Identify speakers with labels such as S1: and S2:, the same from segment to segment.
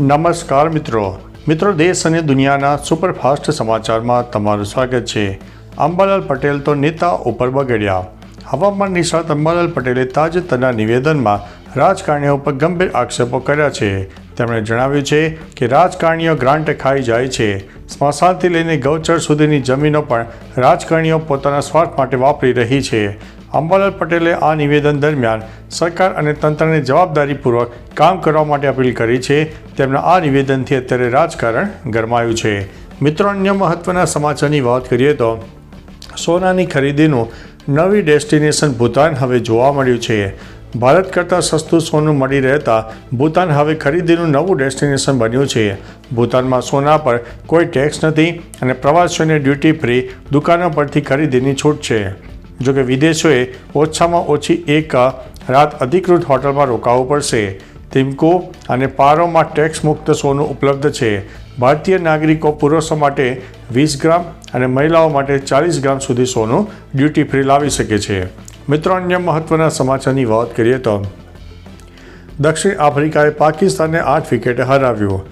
S1: નમસ્કાર મિત્રો. મિત્રો, દેશ અને દુનિયાના સુપરફાસ્ટ સમાચારમાં તમારું સ્વાગત છે. અંબાલાલ પટેલ તો નેતા ઉપર બગડ્યા. હવામાન નિષ્ણાત અંબાલાલ પટેલે તાજેતરના નિવેદનમાં રાજકારણીઓ પર ગંભીર આક્ષેપો કર્યા છે. તેમણે જણાવ્યું છે કે રાજકારણીઓ ગ્રાન્ટ ખાઈ જાય છે. સ્મશાનથી લઈને ગૌચર સુધીની જમીનો પણ રાજકારણીઓ પોતાના સ્વાર્થ માટે વાપરી રહી છે. અંબાલાલ પટેલે આ નિવેદન દરમિયાન સરકાર અને તંત્રને જવાબદારીપૂર્વક કામ કરવા માટે અપીલ કરી છે. તેમના આ નિવેદનથી અત્યારે રાજકારણ ગરમાયું છે. મિત્રો, અન્ય મહત્વના સમાચારની વાત કરીએ તો સોનાની ખરીદીનું નવી ડેસ્ટિનેશન ભૂતાન હવે જોવા મળ્યું છે. ભારત કરતાં સસ્તું સોનું મળી રહેતા ભૂતાન હવે ખરીદીનું નવું ડેસ્ટિનેશન બન્યું છે. ભૂતાનમાં સોના પર કોઈ ટેક્સ નથી અને પ્રવાસીઓને ડ્યુટી ફ્રી દુકાનો પરથી ખરીદીની છૂટ છે. જોકે વિદેશોએ ઓછામાં ઓછી એક રાત અધિકૃત હોટલમાં રોકાવું પડશે. તિમકો અને પારોમાં ટેક્સ મુક્ત સોનું ઉપલબ્ધ છે. ભારતીય નાગરિકો પુરુષો માટે વીસ ગ્રામ અને મહિલાઓ માટે ચાલીસ ગ્રામ સુધી સોનું ડ્યુટી ફ્રી લાવી શકે છે. મિત્રો, અન્ય મહત્વના સમાચારની વાત કરીએ તો દક્ષિણ આફ્રિકાએ પાકિસ્તાનને આઠ વિકેટે હરાવ્યું.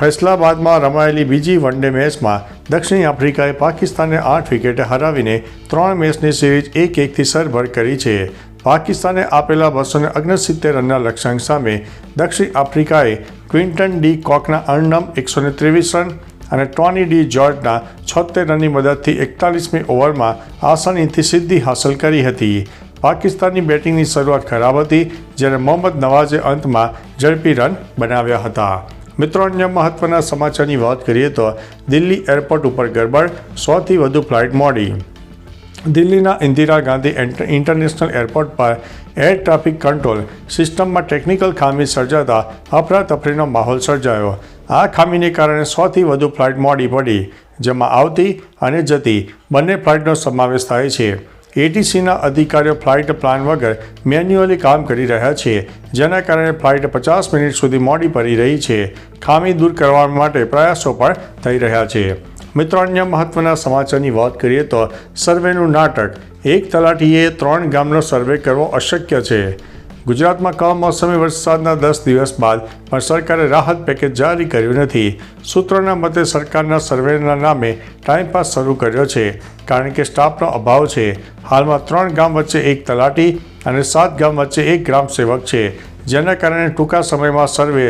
S1: ફૈસલાબાદમાં રમાયેલી બીજી વન ડે મેચમાં દક્ષિણ આફ્રિકાએ પાકિસ્તાનને આઠ વિકેટે હરાવીને ત્રણ મેચની સિરીઝ એક એકથી સરભર કરી છે. પાકિસ્તાને આપેલા બસો ઓગણસિત્તેર રનના લક્ષ્યાંક સામે દક્ષિણ આફ્રિકાએ ક્વિન્ટન ડી કોકના અણનમ એકસો ત્રેવીસ રન અને ટોની ડી જોર્જના છોતેર રનની મદદથી એકતાલીસમી ઓવરમાં આસાનીથી સિદ્ધિ હાંસલ કરી હતી. પાકિસ્તાનની બેટિંગની શરૂઆત ખરાબ હતી, જ્યારે મોહમ્મદ નવાઝે અંતમાં ઝડપી રન બનાવ્યા હતા. મિત્રો, અન્ય મહત્વના સમાચારની વાત કરીએ તો દિલ્હી એરપોર્ટ ઉપર ગરબડ, સોથી વધુ ફ્લાઇટ મોડી. દિલ્હીના ઇન્દિરા ગાંધી ઇન્ટરનેશનલ એરપોર્ટ પર એર ટ્રાફિક કંટ્રોલ સિસ્ટમમાં ટેકનિકલ ખામી સર્જાતા અફરાતફરીનો માહોલ સર્જાયો. આ ખામીને કારણે સોથી વધુ ફ્લાઇટ મોડી પડી, જેમાં આવતી અને જતી બંને ફ્લાઇટનો સમાવેશ થાય છે. એટીસીના અધિકારીઓ ફ્લાઇટ પ્લાન વગર મેન્યુઅલી કામ કરી રહ્યા છે, જેના કારણે ફ્લાઇટ પચાસ મિનિટ સુધી મોડી પડી રહી છે. ખામી દૂર કરવા માટે પ્રયાસો પણ થઈ રહ્યા છે. મિત્રો, અન્ય મહત્વના સમાચારની વાત કરીએ તો સર્વેનું નાટક, એક તલાટીએ ત્રણ ગામનો સર્વે કરવો અશક્ય છે. ગુજરાતમાં કમોસમી વરસાદના દસ દિવસ બાદ પણ સરકારે રાહત પેકેજ જારી કર્યું નથી. સૂત્રોના મતે સરકારના સર્વેના નામે ટાઈમપાસ શરૂ કર્યો છે, કારણ કે સ્ટાફનો અભાવ છે. હાલમાં ત્રણ ગામ વચ્ચે એક તલાટી અને સાત ગામ વચ્ચે એક ગ્રામ સેવક છે, જેના કારણે ટૂંકા સમયમાં સર્વે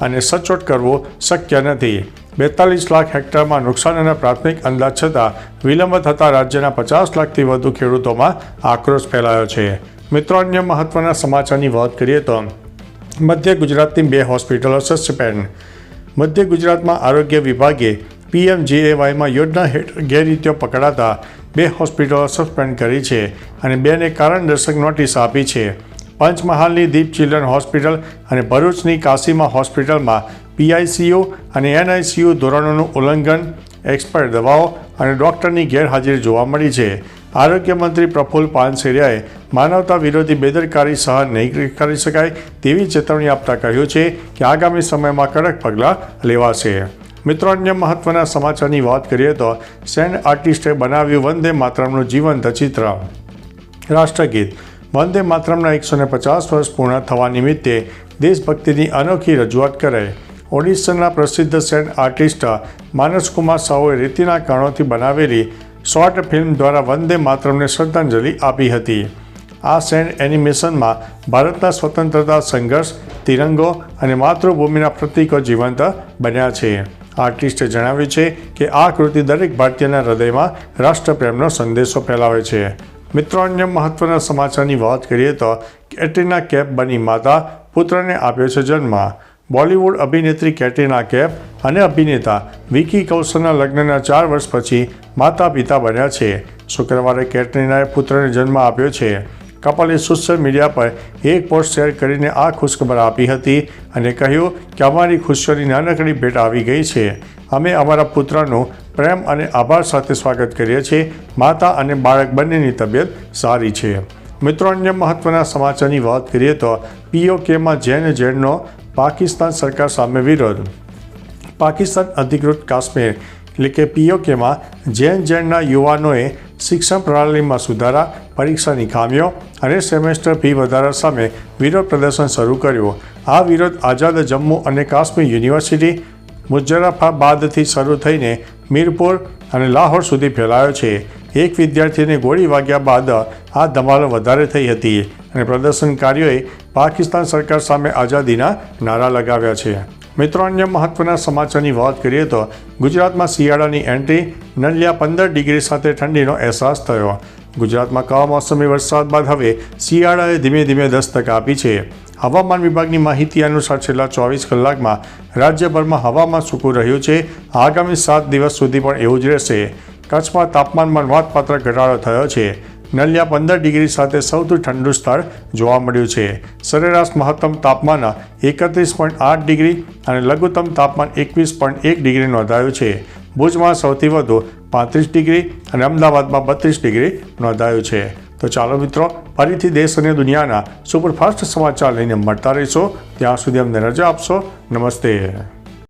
S1: અને સચોટ કરવો શક્ય નથી. બેતાલીસ લાખ હેક્ટરમાં નુકસાનના પ્રાથમિક અંદાજ છતાં વિલંબ થતાં રાજ્યના પચાસ લાખથી વધુ ખેડૂતોમાં આક્રોશ ફેલાયો છે. મિત્રો, અન્ય મહત્વના સમાચારની વાત કરીએ તો મધ્ય ગુજરાતની બે હોસ્પિટલો સસ્પેન્ડ. મધ્ય ગુજરાતમાં આરોગ્ય વિભાગે પીએમજીએવાયમાં યોજના હેઠળ ગેરરીતિઓ પકડાતા બે હોસ્પિટલો સસ્પેન્ડ કરી છે અને બેને કારણદર્શક નોટિસ આપી છે. પંચમહાલની દીપ ચિલ્ડ્રન હોસ્પિટલ અને ભરૂચની કાશીમા હોસ્પિટલમાં પીઆઈસીયુ અને એનઆઈસીયુ ધોરણોનું ઉલ્લંઘન, એક્સપાયર દવાઓ અને ડૉક્ટરની ગેરહાજરી જોવા મળી છે. આરોગ્ય મંત્રી પ્રફુલ્લ પાનસેરિયાએ માનવતા વિરોધી બેદરકારી સહન નહીં કરી શકાય તેવી ચેતવણી આપતા કહ્યું છે કે આગામી સમયમાં કડક પગલાં લેવાશે. મિત્રો, અન્ય મહત્વના સમાચારની વાત કરીએ તો સેન્ડ આર્ટિસ્ટે બનાવ્યું વંદે માતરમનું જીવંત ચિત્ર. રાષ્ટ્રગીત. વંદે માતરમના એકસો ને પચાસ વર્ષ પૂર્ણ થવા નિમિત્તે દેશભક્તિની અનોખી રજૂઆત કરાઈ ઓડિશાના પ્રસિદ્ધ સેન્ટ આર્ટિસ્ટ માનસકુમાર સાઓએ રીતિના કારણોથી બનાવેલી શોર્ટ ફિલ્મ દ્વારા વંદે માતરમને શ્રદ્ધાંજલિ આપી હતી. આ સેન્ડ એનિમેશનમાં ભારતના સ્વતંત્રતા, સંઘર્ષ, તિરંગો અને માતૃભૂમિના પ્રતીકો જીવંત બન્યા છે. આર્ટિસ્ટે જણાવ્યું છે કે આ કૃતિ દરેક ભારતીયના હૃદયમાં રાષ્ટ્રપ્રેમનો સંદેશો ફેલાવે છે. મિત્રો, અન્ય મહત્વના સમાચારની વાત કરીએ તો કેટરીના કેપ બની માતા પુત્રને આપ્યો છે જન્મ. બોલિવૂડ અભિનેત્રી કેટરીના કેફ અને અભિનેતા વિકી કૌશલના લગ્નના ચાર વર્ષ પછી માતા પિતા બન્યા છે. શુક્રવારે કેટરીનાએ પુત્રને જન્મ આપ્યો છે. કપલે સોશિયલ મીડિયા પર એક પોસ્ટ શેર કરીને આ ખુશખબર આપી હતી અને કહ્યું કે અમારી ખુશીઓની નાનકડી ભેટ આવી ગઈ છે. અમે અમારા પુત્રનું પ્રેમ અને આભાર સાથે સ્વાગત કરીએ છીએ. માતા અને બાળક બંનેની તબિયત સારી છે. મિત્રો, અન્ય મહત્વના સમાચારની વાત કરીએ તો પીઓકેમાં જૈન જૈનનો પાકિસ્તાન સરકાર સામે વિરોધ. પાકિસ્તાન અધિકૃત કાશ્મીર, એટલે કે પીઓકેમાં જૈન જૈનના યુવાનોએ શિક્ષણ પ્રણાલીમાં સુધારા પરીક્ષાની ખામીઓ અને સેમેસ્ટર ફી વધારા સામે વિરોધ પ્રદર્શન શરૂ કર્યું. આ વિરોધ આઝાદ જમ્મુ અને કાશ્મીર યુનિવર્સિટી મુજરાફાબાદથી શરૂ થઈને મીરપુર અને લાહોર સુધી ફેલાયો છે. એક વિદ્યાર્થીને ગોળી વાગ્યા બાદ આ ધમાલો વધારે થઈ હતી. અને પ્રદર્શનકારીઓએ પાકિસ્તાન સરકાર સામે આઝાદીના નારા લગાવ્યા છે. મિત્રો, અન્ય મહત્વના સમાચારની વાત કરીએ તો ગુજરાતમાં શિયાળાની એન્ટ્રી નલિયા પંદર ડિગ્રી સાથે ઠંડીનો અહેસાસ થયો. ગુજરાતમાં કમોસમી વરસાદ બાદ હવે શિયાળાએ ધીમે ધીમે દસ્તક આપી છે. હવામાન વિભાગની માહિતી અનુસાર છેલ્લા ચોવીસ કલાકમાં રાજ્યભરમાં હવામાન સૂકું રહ્યું છે. આગામી સાત દિવસ સુધી પણ એવું જ રહેશે. કચ્છમાં તાપમાનમાં નોંધપાત્ર ઘટાડો થયો છે. નલિયા પંદર ડિગ્રી સાથે સૌથી ઠંડુ સ્થળ જોવા મળ્યું છે. સરેરાશ મહત્તમ તાપમાન એકત્રીસ પોઈન્ટ આઠ ડિગ્રી અને લઘુત્તમ તાપમાન એકવીસ પોઈન્ટ એક ડિગ્રી નોંધાયું છે. ભુજમાં સૌથી વધુ પાંત્રીસ ડિગ્રી અને અમદાવાદમાં બત્રીસ ડિગ્રી નોંધાયું છે. તો ચાલો મિત્રો, ફરીથી દેશ અને દુનિયાના સુપરફાસ્ટ સમાચાર લઈને મળતા રહીશો. ત્યાં સુધી અમને રજા આપશો. નમસ્તે.